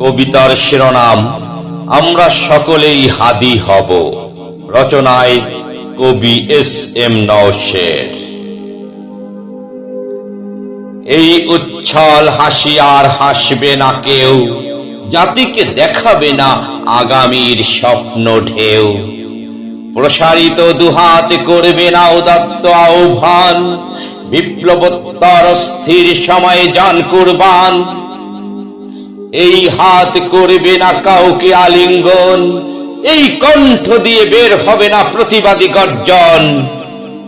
কবিতার শিরোনাম, আমরা সকলেই হাদি হব। রচনায় কবি এস এম নওশের। এই উচ্ছল হাসি আর হাসবে না কেউ, জাতিকে দেখাবে না আগামীর স্বপ্ন ঢেউ। প্রসারিত দুহাত করবে না উদাত্ত আহ্বান, বিপ্লবোত্তর স্থির সময়ে যান কুরবান এই হাত করবে না কাউকে আলিঙ্গন। এই কণ্ঠ দিয়ে বের হবে না প্রতিবাদী গর্জন।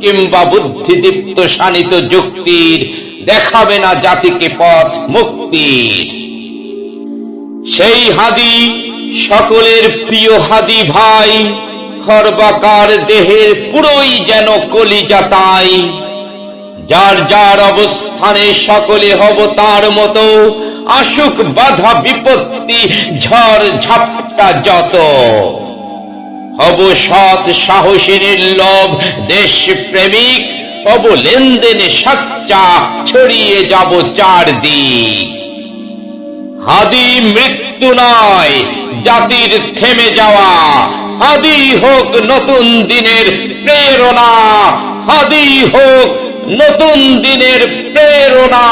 কিংবা বুদ্ধিদীপ্ত শানিত যুক্তির দেখাবে না জাতিকে পথ মুক্তির। সেই হাদি সকলের প্রিয় হাদি ভাই, খর্বাকার দেহের পুরোই যেন কলিজা তাই। যার যার অবস্থানে সকলে হব তার মতো আসুক বাধা বিপত্তি, ঝড় ঝাপটা যত। হব সৎ সাহসী নির্লভ দেশ প্রেমিক হব লেনদেনে সাচ্চা, ছড়িয়ে যাব চারদিক। হাদি মৃত্যু নয়, জাতির থেমে যাওয়া। হাদি হোক নতুন দিনের প্রেরণা। হাদি হোক নতুন দিনের প্রেরণা।